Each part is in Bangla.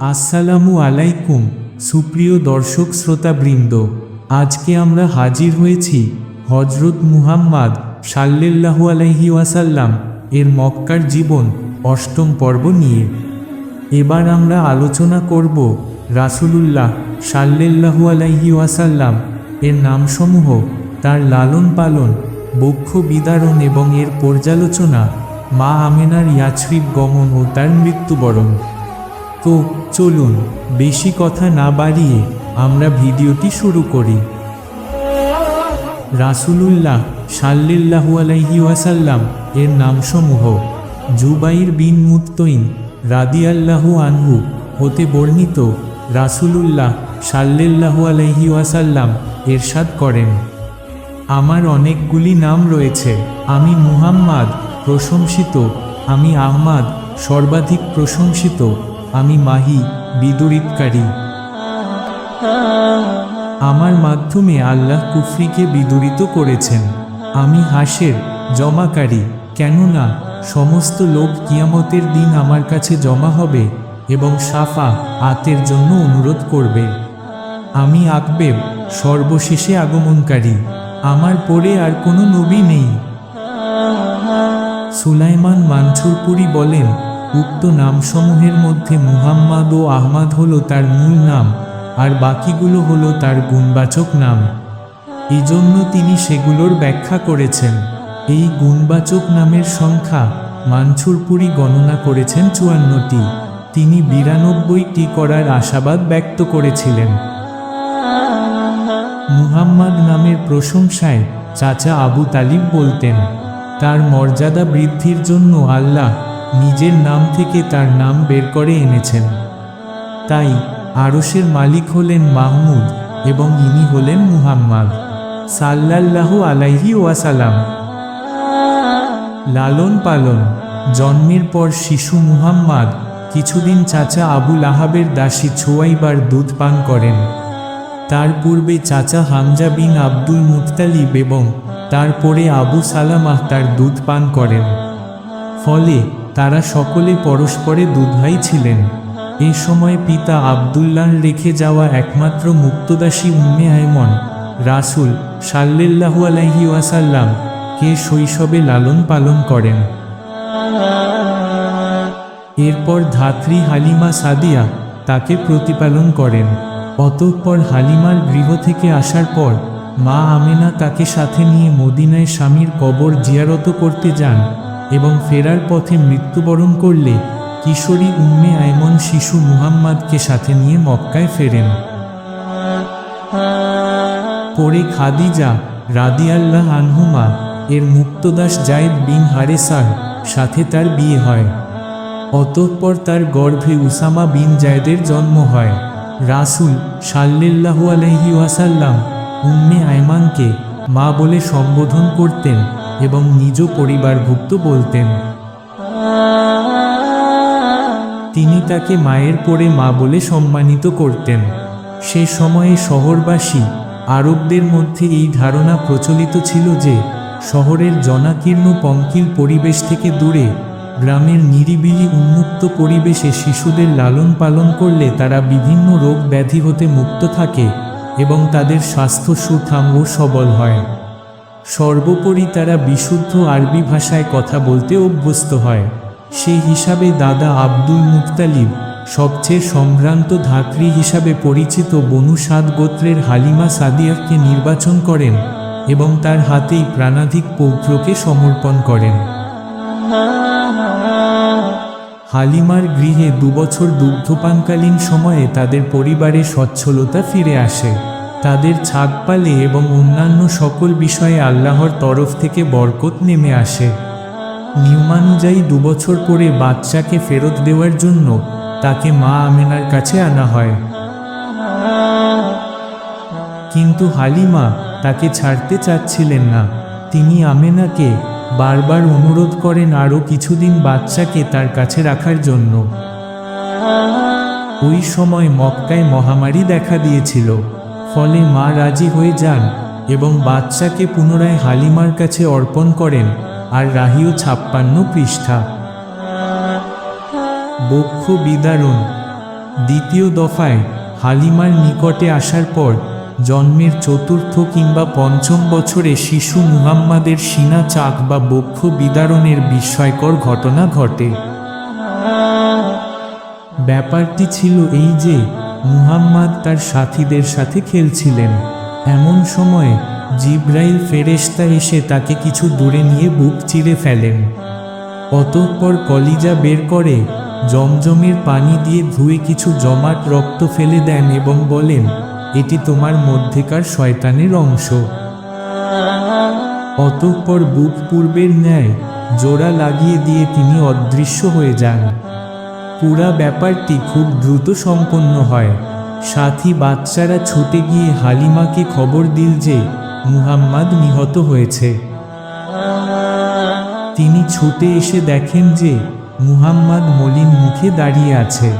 আসসালামু আলাইকুম, সুপ্রিয় দর্শক শ্রোতাবৃন্দ। আজকে আমরা হাজির হয়েছি হজরত মুহাম্মদ সাল্লাল্লাহু আলাইহি ওয়াসাল্লাম এর মক্কার জীবন অষ্টম পর্ব নিয়ে। এবার আমরা আলোচনা করব রাসূলুল্লাহ সাল্লাল্লাহু আলাইহি ওয়াসাল্লাম এর নামসমূহ, তার লালন পালন, বক্ষ বিদারণ এবং এর পর্যালোচনা মা আমেনার ইয়াছরিব গমন ও তার মৃত্যুবরণ। তো চলুন, বেশি কথা না বাড়িয়ে আমরা ভিডিওটি শুরু করি। রাসূলুল্লাহ সাল্লিল্লাহু আলাইহি ওয়াসাল্লাম এর নামসমূহ জুবাইর বিন মুত্তইন রাদিয়াল্লাহু আনহু হতে বর্ণিত রাসূলুল্লাহ সাল্লিল্লাহু আলাইহি ওয়াসাল্লাম এরশাদ করেন। আমার অনেকগুলি নাম রয়েছে। আমি মুহাম্মাদ প্রশংসিত, আমি আহমাদ সর্বাধিক প্রশংসিত আমি মাহি বিদরিতকারী। আমার মাধ্যমে আল্লাহ কুফরিকে বিদরিত করেছেন। আমি হাসের জমাকারী, কেননা সমস্ত লোক কিয়ামতের দিন আমার কাছে জমা হবে এবং সাফা আতের জন্য অনুরোধ করবে। আমি আকবেব সর্বশেষে আগমনকারী। আমার পরে আর কোনো নবী নেই। সুলাইমান মানছুরপুরি বলেন উক্ত নামসমূহের মধ্যে মুহাম্মদ ও আহমাদ হলো তার মূল নাম, আর বাকিগুলো হলো তার গুণবাচক নাম। এজন্য তিনি সেগুলোর ব্যাখ্যা করেছেন। এই গুণবাচক নামের সংখ্যা মানছুরপুরি গণনা করেছেন চুয়ান্নটি। তিনি বিরানব্বইটি করার আশাবাদ ব্যক্ত করেছিলেন। মুহাম্মদ নামের প্রশংসায় চাচা আবু তালিব বলতেন, তার মর্যাদা বৃদ্ধির জন্য আল্লাহ নিজের নাম থেকে তার নাম বের করে এনেছেন। তাই আরশের মালিক হলেন মাহমুদ এবং ইনি হলেন মুহাম্মদ সাল্লাল্লাহু আলাইহি ওয়াসালাম লালন পালন, জন্মের পর শিশু মুহাম্মদ, কিছুদিন চাচা আবুল আহাবের দাসী ছোয়াইবার দুধ পান করেন। তার পূর্বে চাচা হামজা বিন আব্দুল মুত্তালিব এবং তারপরে আবু সালামাহ তার দুধ পান করেন। ফলে তারা সকলে পরস্পরে দুধভাই ছিলেন। এ সময় পিতা আবদুল্লাহর রেখে যাওয়া একমাত্র মুক্তদাসী উম্মে আয়মন, রাসুল সাল্লাল্লাহু আলাইহি ওয়াসাল্লাম, কে শৈশবে লালন পালন করেন। এরপর ধাত্রী হালিমা সাদিয়া তাকে প্রতিপালন করেন। অতঃপর হালিমার গৃহ থেকে আসার পর মা আমেনা তাকে সাথে নিয়ে মদিনায় স্বামীর কবর জিয়ারত করতে যান। এবং ফেরার পথে মৃত্যুবরণ করলে কিশোরী উম্মে আয়মন শিশু মুহাম্মাদকে সাথে নিয়ে মক্কায় ফেরেন। পরে খাদিজা রাদিয়াল্লাহ আনহুমা এর মুক্তদাস জায়েদ বিন হারেসার সাথে তার বিয়ে হয়। অতঃপর তার গর্ভে উসামা বিন জায়দের জন্ম হয়। রাসুল সাল্লাল্লাহু আলাইহি ওয়াসাল্লাম উম্মে আয়মানকে মা বলে সম্বোধন করতেন। এবং নিজ পরিবারভুক্ত বলতেন। তিনি তাকে মায়ের পরে মা বলে সম্মানিত করতেন। সে সময়ে শহরবাসী আরবদের মধ্যে এই ধারণা প্রচলিত ছিল যে, শহরের জনাকীর্ণ পঙ্কিল পরিবেশ থেকে দূরে গ্রামের নিরিবিলি উন্মুক্ত পরিবেশে শিশুদের লালন পালন করলে তারা বিভিন্ন রোগ ব্যাধি হতে মুক্ত থাকে এবং তাদের স্বাস্থ্য সুঠাম ও সবল হয়। সর্বোপরি তারা বিশুদ্ধ আরবি ভাষায় কথা বলতে অভ্যস্ত হয়। সেই হিসাবে দাদা আব্দুল মুক্তালিব সবচেয়ে সম্ভ্রান্ত ধাত্রী হিসাবে পরিচিত বনু সাদ গোত্রের হালিমা সাদিয়াকে নির্বাচন করেন এবং তার হাতেই প্রাণাধিক পৌত্রকে সমর্পণ করেন। হালিমার গৃহে দুবছর দুগ্ধপানকালীন সময়ে তাদের পরিবারে সচ্ছলতা ফিরে আসে। তাদের ছাদ পালে এবং অন্যান্য সকল বিষয়ে আল্লাহর তরফ থেকে বরকত নেমে আসে। নিয়মানুযায়ী দুবছর পরে বাচ্চাকে ফেরত দেওয়ার জন্য তাকে মা আমেনার কাছে আনা হয়। কিন্তু হালিমা তাকে ছাড়তে চাচ্ছিলেন না। তিনি আমেনাকে বারবার অনুরোধ করেন আরও কিছুদিন বাচ্চাকে তার কাছে রাখার জন্য। ওই সময় মক্কায় মহামারী দেখা দিয়েছিল। ফলে মা রাজি হয়ে যান এবং বাচ্চাকে পুনরায় হালিমার কাছে অর্পণ করেন আর রাহিও ছাপ্পান্ন পৃষ্ঠা। বক্ষ বিদারণ। দ্বিতীয় দফায় হালিমার নিকটে আসার পর জন্মের চতুর্থ কিংবা পঞ্চম বছরে শিশু মুহাম্মাদের সিনা চাক বা বক্ষ বিদারণের বিস্ময়কর ঘটনা ঘটে। ব্যাপারটি ছিল এই যে মুহাম্মদ তার সাথীদের সাথে খেলছিলেন। এমন সময় জিব্রাইল ফেরেশতা এসে তাকে কিছু দূরে নিয়ে বুক চিরে ফেলেন। অতঃপর কলিজা বের করে জমজমের পানি দিয়ে ধুয়ে কিছু জমাট রক্ত ফেলে দেন এবং বলেন, এটি তোমার মধ্যেকার শয়তানের অংশ। অতঃপর বুক পূর্বের ন্যায় জোড়া লাগিয়ে দিয়ে তিনি অদৃশ্য হয়ে যান। পুরা ব্যাপারটি খুব দ্রুত সম্পন্ন হয়। সাথী বাচ্চারা ছুটে গিয়ে হালিমাকে খবর দিল যে মুহাম্মদ নিহত হয়েছে। তিনি ছুটে এসে দেখেন যে মুহাম্মদ মলিন মুখে দাঁড়িয়ে আছে।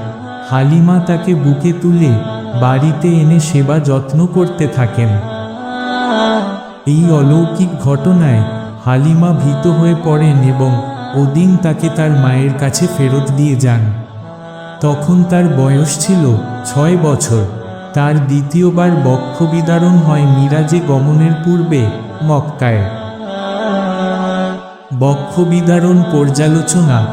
হালিমা তাকে বুকে তুলে বাড়িতে এনে সেবা যত্ন করতে থাকেন। এই অলৌকিক ঘটনায় হালিমা ভীত হয়ে পড়েন এবং ওদিন তাকে তার মায়ের কাছে ফেরত দিয়ে যান। তখন তার বয়স ছিল ছয় বছর। তার দ্বিতীয়বার বক্ষ বিদারণ হয় মিরাজে গমনের পূর্বে মক্কায়। বক্ষ বিদারণ পর্যালোচনা।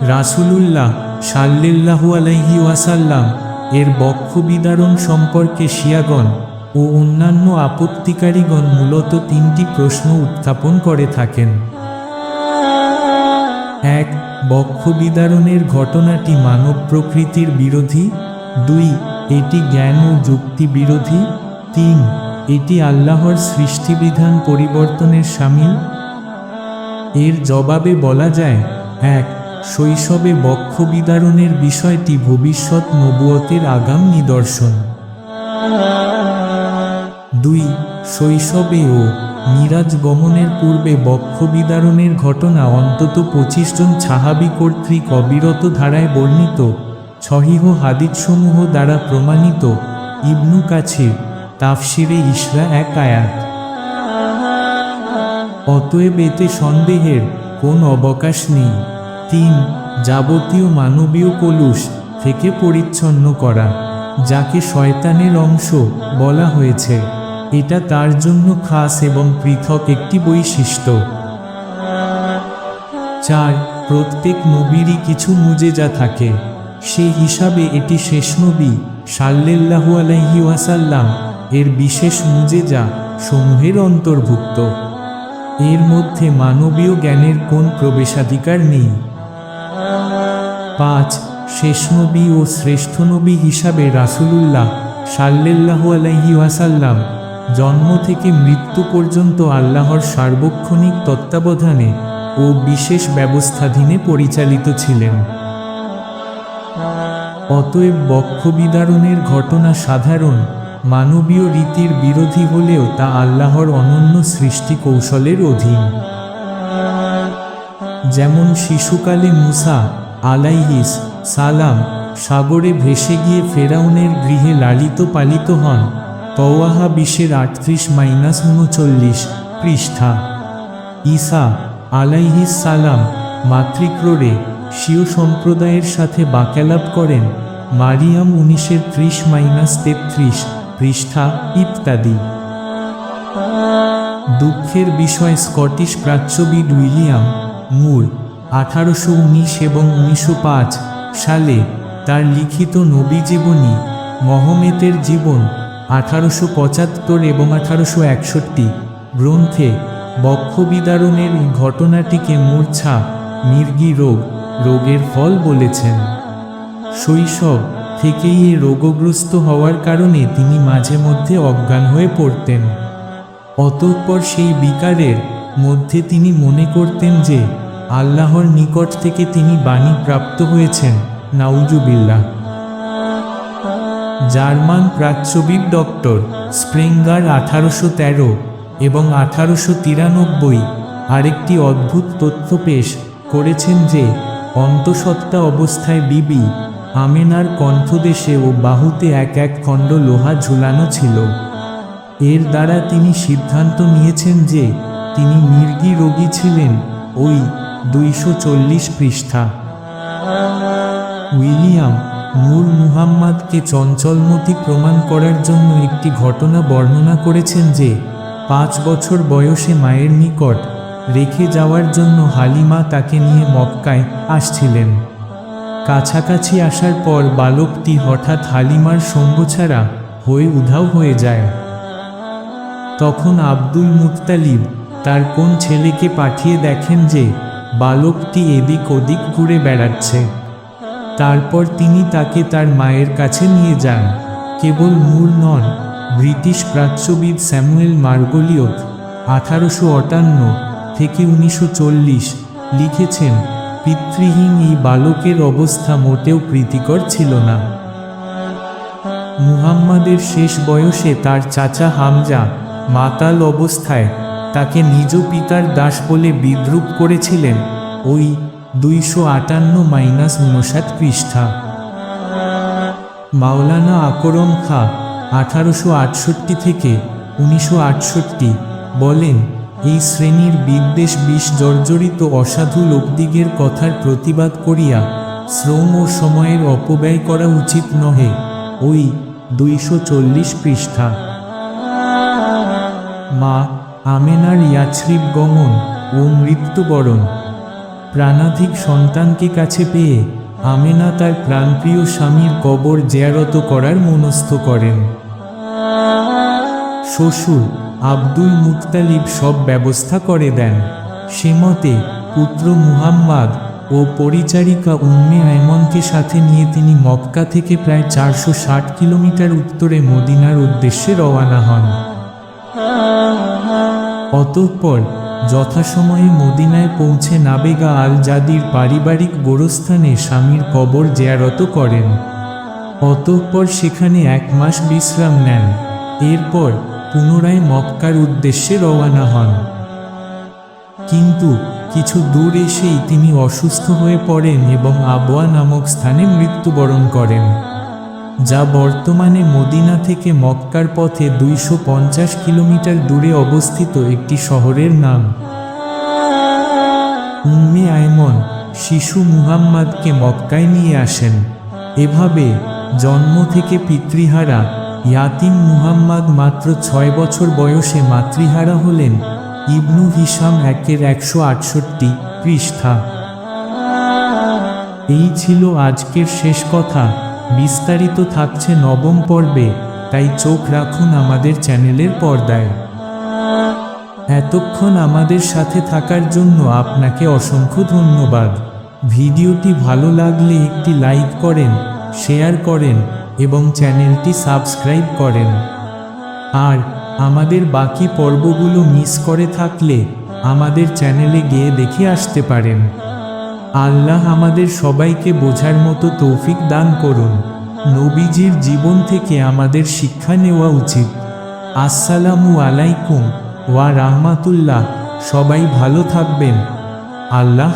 রাসূলুল্লাহ সাল্লাল্লাহু আলাইহি ওয়াসাল্লাম এর বক্ষ বিদারণ সম্পর্কে শিয়াগণ ও অন্যান্য আপত্তিকারীগণ মূলত তিনটি প্রশ্ন উত্থাপন করে থাকেন। এক বক্ষ বিদারণের ঘটনাটি মানব প্রকৃতির বিরোধী। দুই, এটি জ্ঞান ও যুক্তি বিরোধী। তিন, এটি আল্লাহর সৃষ্টিবিধান পরিবর্তনের সামিল। এর জবাবে বলা যায়, এক, শৈশবে বক্ষ বিদারণের বিষয়টি ভবিষ্যৎ নবুয়তের আগাম নিদর্শন। দুই, শৈশবে ও মিরাজ গমনের পূর্বে বক্ষ বিদারণের ঘটনা অন্তত পঁচিশ জন ছাহাবি কর্তৃক অবিরত ধারায় বর্ণিত। ছহিহ হাদিসসমূহ দ্বারা প্রমাণিত। ইবনু কাছে তাফসিরে ইসরা এক আয়াত। অতএব এতে সন্দেহের কোন অবকাশ নেই। তিন, যাবতীয় মানবীয় কলুষ থেকে পরিচ্ছন্ন করা, যাকে শয়তানের অংশ বলা হয়েছে। এটা তার জন্য খাস এবং পৃথক একটি বৈশিষ্ট্য। চার, প্রত্যেক নবীরই কিছু মুজেজা থাকে। সেই হিসাবে এটি শেষ নবী সাল্লাল্লাহু আলাইহি ওয়াসাল্লাম এর বিশেষ মুজেজা সমূহের অন্তর্ভুক্ত। এর মধ্যে মানবীয় জ্ঞানের কোন প্রবেশাধিকার নেই। পাঁচ, শেষ নবী ও শ্রেষ্ঠ নবী হিসাবে রাসূলুল্লাহ সাল্লাল্লাহু আলাইহি ওয়াসাল্লাম জন্ম থেকে মৃত্যু পর্যন্ত আল্লাহর সার্বক্ষণিক তত্ত্বাবধানে ও বিশেষ ব্যবস্থাধীনে পরিচালিত ছিলেন। অতএব বক্ষ বিদারণের ঘটনা সাধারণ, মানবীয় রীতির বিরোধী হলেও তা আল্লাহর অনন্য সৃষ্টি কৌশলের অধীন। যেমন শিশুকালে মুসা আলাইহিস সালাম সাগরে ভেসে গিয়ে ফেরাউনের গৃহে লালিত পালিত হন তওয়াহা বিশের আটত্রিশ মাইনাস উনচল্লিশ পৃষ্ঠা। ঈসা আলাইহিস সালাম মাতৃক্রোড়ে স্বীয় সম্প্রদায়ের সাথে বাক্যালাপ করেন মারিয়াম উনিশের ত্রিশ মাইনাস তেত্রিশ পৃষ্ঠা ইত্যাদি। দুঃখের বিষয় স্কটিশ প্রাচ্যবিদ উইলিয়াম মুর আঠারোশো উনিশ এবং উনিশশো পাঁচ সালে তার লিখিত নবী জীবনী মহমেতের জীবন আঠারোশো পঁচাত্তর এবং আঠারোশো একষট্টি গ্রন্থে বক্ষবিদারণের ঘটনাটিকে মূর্ছা মির্গি রোগ, রোগের ফল বলেছেন। শৈশব থেকেই এ রোগগ্রস্ত হওয়ার কারণে তিনি মাঝে মধ্যে অজ্ঞান হয়ে পড়তেন। অতঃপর সেই বিকারের মধ্যে তিনি মনে করতেন যে, আল্লাহর নিকট থেকে তিনি বাণী প্রাপ্ত হয়েছেন, নাউজুবিল্লাহ। জার্মান প্রাচ্যবিদ ডক্টর স্প্রিঙ্গার আঠারোশো তেরো এবং আঠারোশো তিরানব্বই আরেকটি অদ্ভুত তথ্য পেশ করেছেন যে অন্তঃসত্ত্বা অবস্থায় বিবি আমেনার কণ্ঠদেশে ও বাহুতে এক এক খণ্ড লোহা ঝুলানো ছিল। এর দ্বারা তিনি সিদ্ধান্ত নিয়েছেন যে তিনি মির্গি রোগী ছিলেন ওই দুইশো চল্লিশ পৃষ্ঠা। উইলিয়াম নূর মুহাম্মাদকে চঞ্চলমতি প্রমাণ করার জন্য একটি ঘটনা বর্ণনা করেছেন যে, পাঁচ বছর বয়সে মায়ের নিকট রেখে যাওয়ার জন্য হালিমা তাকে নিয়ে মক্কায় আসছিলেন। কাছাকাছি আসার পর বালকটি হঠাৎ হালিমার সঙ্গ ছাড়া হয়ে উধাও হয়ে যায়। তখন আব্দুল মুত্তালিব তার কোন ছেলেকে পাঠিয়ে দেখেন যে, বালকটি এদিক ওদিক ঘুরে বেড়াচ্ছে। তারপর তিনি তাকে তার মায়ের কাছে নিয়ে যান। কেবল মূল নন, ব্রিটিশ প্রাচ্যবিদ স্যামুয়েল মার্গলিয়ত আঠারোশো আটান্ন থেকে উনিশশো চল্লিশ লিখেছেন, পিতৃহীন এই বালকের অবস্থা মোটেও প্রীতিকর ছিল না। মুহাম্মাদের শেষ বয়সে তার চাচা হামজা মাতাল অবস্থায় তাকে নিজ পিতার দাস বলে বিদ্রুপ করেছিলেন। ওই দুইশো আটান্ন মাইনাস উনষাট পৃষ্ঠা। মাওলানা আকরম খা, আঠারোশো আটষট্টি থেকে উনিশশো আটষট্টি বলেন, এই শ্রেণির বিদ্বেষ বিষ জর্জরিত অসাধু লোকদিগের কথার প্রতিবাদ করিয়া শ্রম ও সময়ের অপব্যয় করা উচিত নহে, ওই দুইশো চল্লিশ পৃষ্ঠা। মা আমেনার ইয়াছরিব গমন ও মৃত্যুবরণ প্রাণাধিক সন্তানকে কাছে পেয়ে আমেনা তার প্রাণপ্রিয় স্বামীর কবর জেয়ারত করার মনস্থ করেন। শ্বশুর আব্দুল মুক্তালিব সব ব্যবস্থা করে দেন। সে মতে পুত্র মুহাম্মদ ও পরিচারিকা উম্মে আয়মনকে সাথে নিয়ে তিনি মক্কা থেকে প্রায় চারশো ষাট কিলোমিটার উত্তরে মদিনার উদ্দেশ্যে রওয়ানা হন। অতঃপর যথাসময়ে মদিনায় পৌঁছে নাবেগা আল জাদির পারিবারিক গোরস্থানে স্বামীর কবর জেয়ারত করেন। অতঃপর সেখানে এক মাস বিশ্রাম নেন। এরপর পুনরায় মক্কার উদ্দেশ্যে রওয়ানা হন। কিন্তু কিছু দূর এসেই তিনি অসুস্থ হয়ে পড়েন এবং আবোয়া নামক স্থানে মৃত্যুবরণ করেন। যা বর্তমানে মদিনা থেকে মক্কার পথে দুইশো পঞ্চাশ কিলোমিটার দূরে অবস্থিত একটি শহরের নাম। উম্মে আয়মন শিশু মুহাম্মাদকে মক্কায় নিয়ে আসেন। এভাবে জন্ম থেকে পিতৃহারা ইয়াতিম মুহাম্মদ মাত্র ছয় বছর বয়সে মাতৃহারা হলেন ইবনু হিসাম একের একশো আটষট্টি পৃষ্ঠা। এই ছিল আজকের শেষ কথা। বিস্তারিত থাকছে নবম পর্বে, তাই চোখ রাখুন আমাদের চ্যানেলের পর্দায়। এতক্ষণ আমাদের সাথে থাকার জন্য আপনাকে অসংখ্য ধন্যবাদ। ভিডিওটি ভালো লাগলে একটি লাইক করেন, শেয়ার করেন, এবং চ্যানেলটি সাবস্ক্রাইব করেন। আর আমাদের বাকি পর্বগুলো মিস করে থাকলে আমাদের চ্যানেলে গিয়ে দেখে আসতে পারেন। আল্লাহ আমাদের সবাইকে বোঝার মতো তৌফিক দান করুন। নবীজির জীবন থেকে আমাদের শিক্ষা নেওয়া উচিত। আসসালামু আলাইকুম ওয়া রাহমাতুল্লাহ। সবাই ভালো থাকবেন। আল্লাহ